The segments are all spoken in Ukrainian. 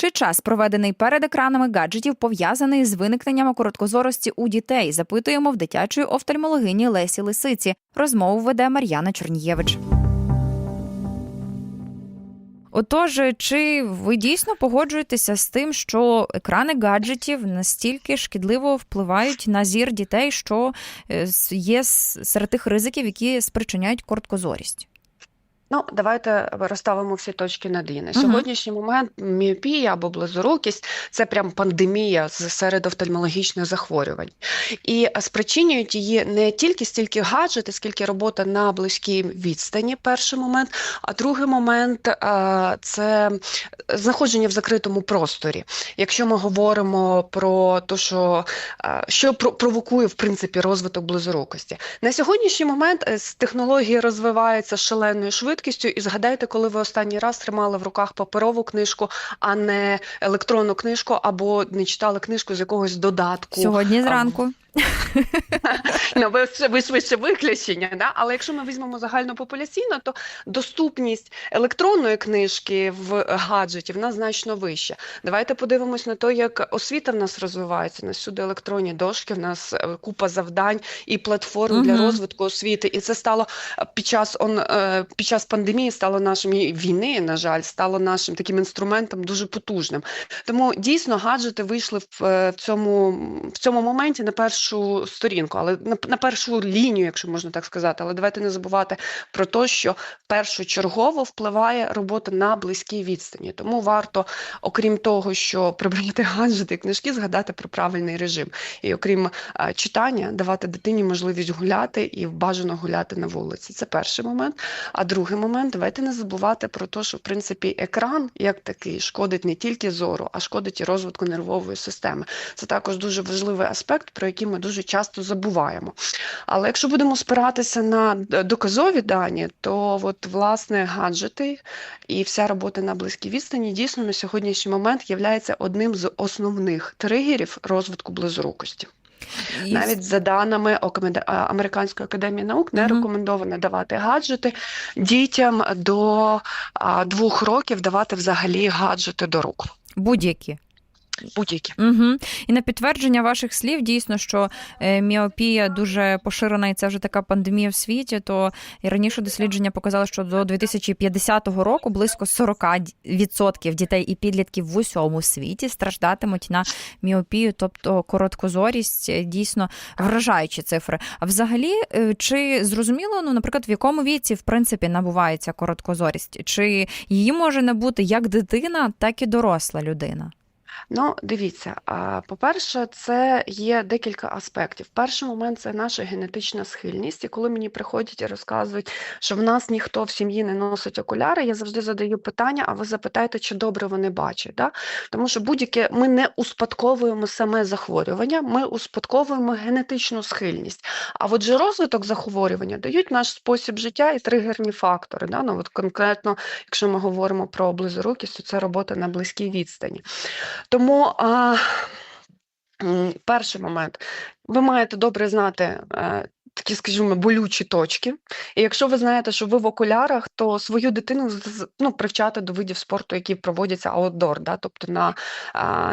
Чи час, проведений перед екранами гаджетів, пов'язаний з виникненням короткозорості у дітей? Запитуємо в дитячої офтальмологині Лесі Лисиці. Розмову веде Мар'яна Чорнієвич. Отож, чи ви дійсно погоджуєтеся з тим, що екрани гаджетів настільки шкідливо впливають на зір дітей, що е, є серед тих ризиків, які спричиняють короткозорість? Ну, давайте розставимо всі точки над «і». На сьогоднішній момент міопія або близорукість – це прям пандемія з- серед офтальмологічних захворювань. І спричинюють її не тільки стільки гаджети, скільки робота на близькій відстані, перший момент, а другий момент – це знаходження в закритому просторі. Якщо ми говоримо про те, що, що про- провокує, в принципі, розвиток близорукості. На сьогоднішній момент е, технології розвиваються шаленою швидкістю, і згадайте, коли ви останній раз тримали в руках паперову книжку, а не електронну книжку, або не читали книжку з якогось додатку. Сьогодні зранку. Ну, ви, ви швидше виключення, да? але якщо ми візьмемо загальнопопуляційно, то доступність електронної книжки в гаджеті вона значно вища. Давайте подивимось на те, як освіта в нас розвивається. У нас всюди електронні дошки, в нас е, купа завдань і платформ для розвитку освіти. І це стало е, під час он, е, під час пандемії, стало нашим і війни, на жаль, стало нашим таким інструментом дуже потужним. Тому дійсно гаджети вийшли в, в цьому в цьому моменті на першу сторінку, але на, на першу лінію, якщо можна так сказати. Але давайте не забувати про те, що першочергово впливає робота на близькій відстані. Тому варто, окрім того, що прибрати гаджети і книжки, згадати про правильний режим. І окрім е, читання, давати дитині можливість гуляти і бажано гуляти на вулиці. Це перший момент. А другий момент, давайте не забувати про те, що в принципі екран як такий шкодить не тільки зору, а шкодить і розвитку нервової системи. Це також дуже важливий аспект, про який ми дуже часто забуваємо. Але якщо будемо спиратися на доказові дані, то от власне гаджети і вся робота на близькій відстані дійсно на сьогоднішній момент є одним з основних тригерів розвитку близорукості. І Навіть за даними Окамед- Американської академії наук не Мгм. рекомендовано давати гаджети дітям до а, двох років давати взагалі гаджети до рук. будь-які. Будь-які. Угу. І на підтвердження ваших слів, дійсно, що е, міопія дуже поширена, і це вже така пандемія в світі. То і раніше дослідження показали, що до 2050 року близько 40% дітей і підлітків в усьому світі страждатимуть на міопію, тобто короткозорість, е, дійсно вражаючі цифри. А взагалі, е, чи зрозуміло, ну, наприклад, в якому віці в принципі набувається короткозорість? Чи її може набути як дитина, так і доросла людина? Ну, дивіться, по-перше, це є декілька аспектів. Перший момент це наша генетична схильність. І коли мені приходять і розказують, що в нас ніхто в сім'ї не носить окуляри, я завжди задаю питання, а ви запитаєте, чи добре вони бачать. Да? Тому що будь-яке ми не успадковуємо саме захворювання, ми успадковуємо генетичну схильність. А от же розвиток захворювання дають наш спосіб життя і тригерні фактори. Да? Ну, от конкретно, якщо ми говоримо про близорукість, то це робота на близькій відстані. Тому а, перший момент. Ви маєте добре знати е, такі, скажімо, болючі точки. І якщо ви знаєте, що ви в окулярах, то свою дитину ну, привчати до видів спорту, які проводяться аутдор, да, тобто на,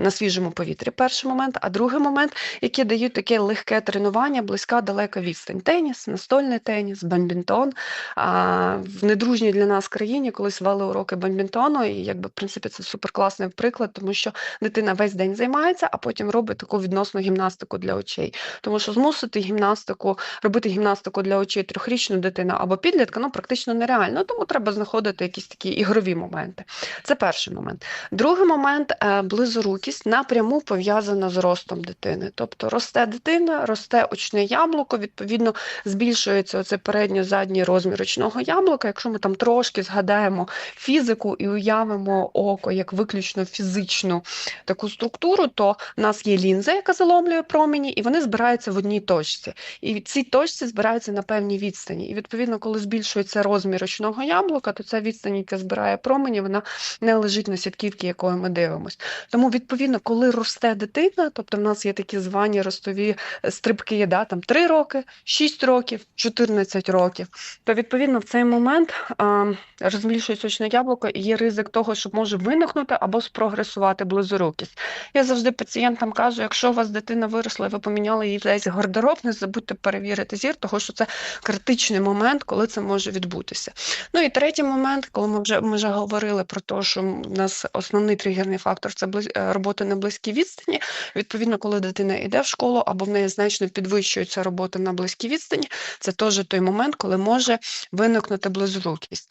на свіжому повітрі. Перший момент. А другий момент, які дають таке легке тренування, близька далека відстань. Теніс, настольний теніс, бадмінтон. А, в недружній для нас країні колись вели уроки бадмінтону, і якби в принципі це суперкласний приклад, тому що дитина весь день займається, а потім робить таку відносну гімнастику для очей. Тому що змусити гімнастику, робити гімнастику для очей трьохрічну дитину або підлітка, ну практично нереально. Тому треба знаходити якісь такі ігрові моменти. Це перший момент. Другий момент е, близорукість напряму пов'язана з ростом дитини. Тобто росте дитина, росте очне яблуко, відповідно збільшується оце передньо-задній розмір очного яблука. Якщо ми там трошки згадаємо фізику і уявимо око як виключно фізичну таку структуру, то в нас є лінза, яка заломлює промені, і вони збираються в одній точці. І в цій точці збираються на певній відстані. І відповідно, коли збільшується розмір очного яблука, то ця відстань, яка збирає промені, вона не лежить на сітківці, якою ми дивимося. Тому, відповідно, коли росте дитина, тобто в нас є такі звані ростові е, стрибки, да, там 3 роки, 6 років, 14 років, то відповідно в цей момент а, розмільшується очне яблуко і є ризик того, що може виникнути або спрогресувати близорукість. Я завжди пацієнтам кажу, якщо у вас дитина виросла і ви поміняли їй весь гардероб, не забудьте перевірити зір, того що це критичний момент, коли це може відбутися. Ну і третій момент, коли ми вже ми вже говорили про те, що в нас основний тригерний фактор це е, робота на близькій відстані. Відповідно, коли дитина йде в школу або в неї значно підвищується робота на близькій відстані, це теж той момент, коли може виникнути близорукість.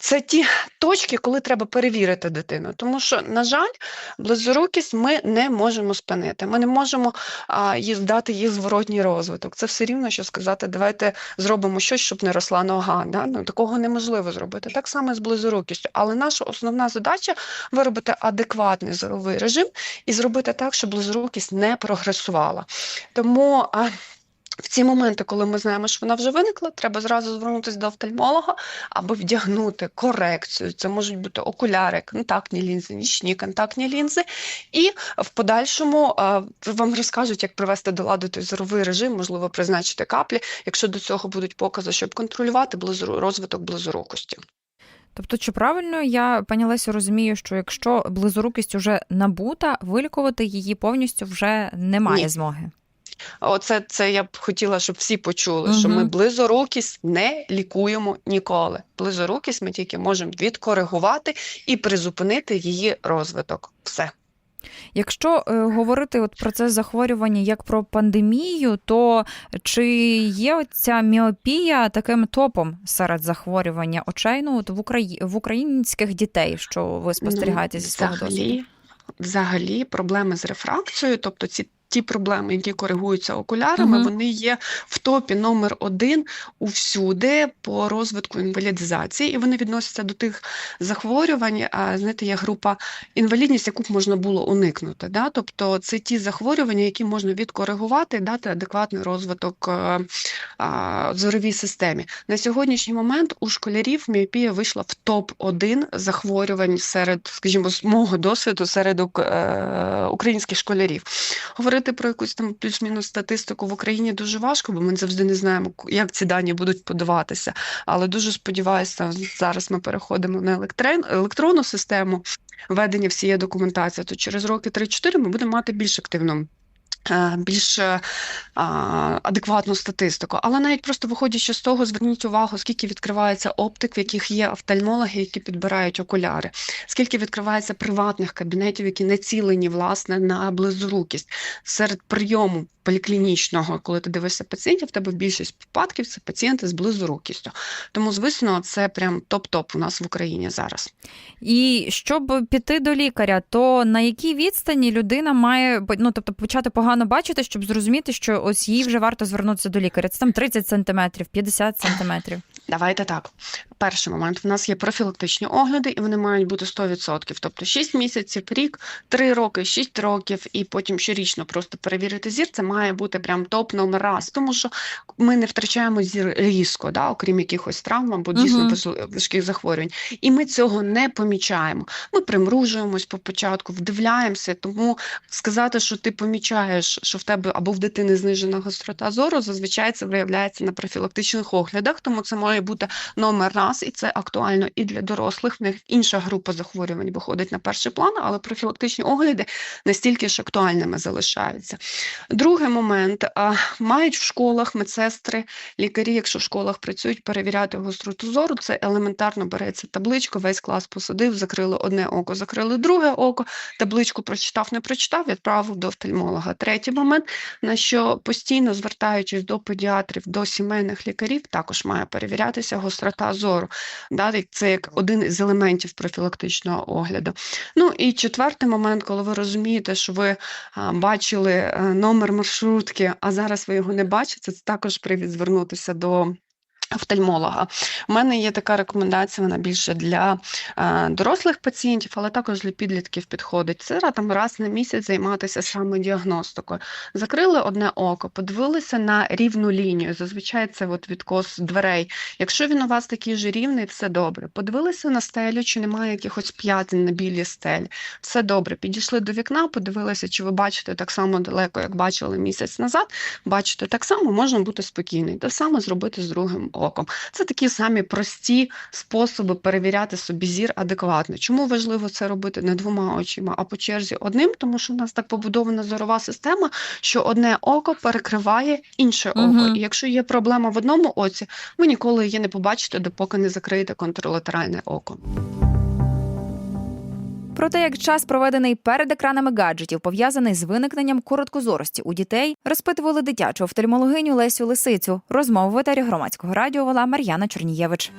Це ті точки, коли треба перевірити дитину, тому що, на жаль, близорукість ми не можемо спинити. Ми не можемо дати їй зворотній розвиток. Це все рівно, що сказати, давайте зробимо щось, щоб не росла нога. Да? Ну, такого неможливо зробити. Так само з близорукістю. Але наша основна задача виробити адекватний зоровий режим і зробити так, щоб близорукість не прогресувала. Тому. В ці моменти, коли ми знаємо, що вона вже виникла, треба зразу звернутися до офтальмолога або вдягнути корекцію. Це можуть бути окуляри, контактні лінзи, нічні контактні лінзи. І в подальшому а, вам розкажуть, як привести до ладу той зоровий режим, можливо, призначити каплі, якщо до цього будуть покази, щоб контролювати близору, розвиток близорукості. Тобто, чи правильно я пані Лесю розумію, що якщо близорукість уже набута, вилікувати її повністю вже немає Ні. змоги? Оце це я б хотіла, щоб всі почули, що ми близорукість не лікуємо ніколи. Близорукість ми тільки можемо відкоригувати і призупинити її розвиток. Все. Якщо е, говорити от про це захворювання як про пандемію, то чи є ця міопія таким топом серед захворювання очей ну, от в, Украї... в українських дітей, що ви спостерігаєте зі свого досвіду? взагалі, взагалі проблеми з рефракцією, тобто ці ті проблеми, які коригуються окулярами, Мгм. вони є в топі номер один усюди по розвитку інвалідизації, і вони відносяться до тих захворювань. А знаєте, є група інвалідність, яку б можна було уникнути. Да? Тобто це ті захворювання, які можна відкоригувати і дати адекватний розвиток е, а, зоровій системі. На сьогоднішній момент у школярів міопія вийшла в топ 1 захворювань серед, скажімо, з мого досвіду серед е, українських школярів. Говорити про якусь там плюс-мінус статистику в Україні дуже важко, бо ми завжди не знаємо, як ці дані будуть подаватися. Але дуже сподіваюся, зараз ми переходимо на електрен, електронну систему ведення всієї документації. То через роки 3-4 ми будемо мати більш активну. Е, Більш е, адекватну статистику, але навіть просто виходячи з того, зверніть увагу, скільки відкривається оптик, в яких є офтальмологи, які підбирають окуляри, скільки відкривається приватних кабінетів, які націлені власне на близорукість серед прийому поліклінічного, коли ти дивишся пацієнтів, в тебе більшість випадків це пацієнти з близорукістю. Тому, звісно, це прям топ-топ у нас в Україні зараз. І щоб піти до лікаря, то на якій відстані людина має ну, тобто почати погано бачити, щоб зрозуміти, що ось їй вже варто звернутися до лікаря. Це там 30 сантиметрів, 50 сантиметрів. Давайте так. Перший момент в нас є профілактичні огляди, і вони мають бути 100%. Тобто 6 місяців, рік, 3 роки, 6 років, і потім щорічно просто перевірити зір. Це має бути прям топ номер раз, тому що ми не втрачаємо зір різко, да, окрім якихось травм або дійсно важких захворювань. І ми цього не помічаємо. Ми примружуємось по початку, вдивляємося. Тому сказати, що ти помічаєш, що в тебе або в дитини знижена гострота зору, зазвичай це виявляється на профілактичних оглядах, тому це має бути номер раз, і це актуально і для дорослих. В них інша група захворювань виходить на перший план, але профілактичні огляди настільки ж актуальними залишаються. Другий момент мають в школах медсестри, лікарі, якщо в школах працюють, перевіряти гостроту зору. Це елементарно береться табличку, весь клас посадив, закрили одне око, закрили друге око, табличку прочитав, не прочитав, відправив до офтальмолога. Третій момент, на що постійно звертаючись до педіатрів, до сімейних лікарів, також має перевірятися гострота зору. Да, це як один із елементів профілактичного огляду. Ну і четвертий момент, коли ви розумієте, що ви бачили е, номер маршрутки, а зараз ви його не бачите, це також привід звернутися до Офтальмолога. У мене є така рекомендація, вона більше для е, дорослих пацієнтів, але також для підлітків підходить. Це там раз на місяць займатися саме діагностикою. Закрили одне око, подивилися на рівну лінію. Зазвичай це от відкос дверей. Якщо він у вас такий же рівний, все добре. Подивилися на стелю, чи немає якихось п'ятин на білій стелі. Все добре. Підійшли до вікна, подивилися, чи ви бачите так само далеко, як бачили місяць назад. Бачите, так само можна бути спокійний. Те саме зробити з другим оком. Це такі самі прості способи перевіряти собі зір адекватно. Чому важливо це робити не двома очима, а по черзі одним? Тому що в нас так побудована зорова система, що одне око перекриває інше око. Угу. І якщо є проблема в одному оці, ви ніколи її не побачите, допоки не закриєте контролатеральне око. Про те, як час, проведений перед екранами гаджетів, пов'язаний з виникненням короткозорості у дітей, розпитували дитячу офтальмологиню Лесю Лисицю. Розмову в етері громадського радіо вела Мар'яна Чорнієвич.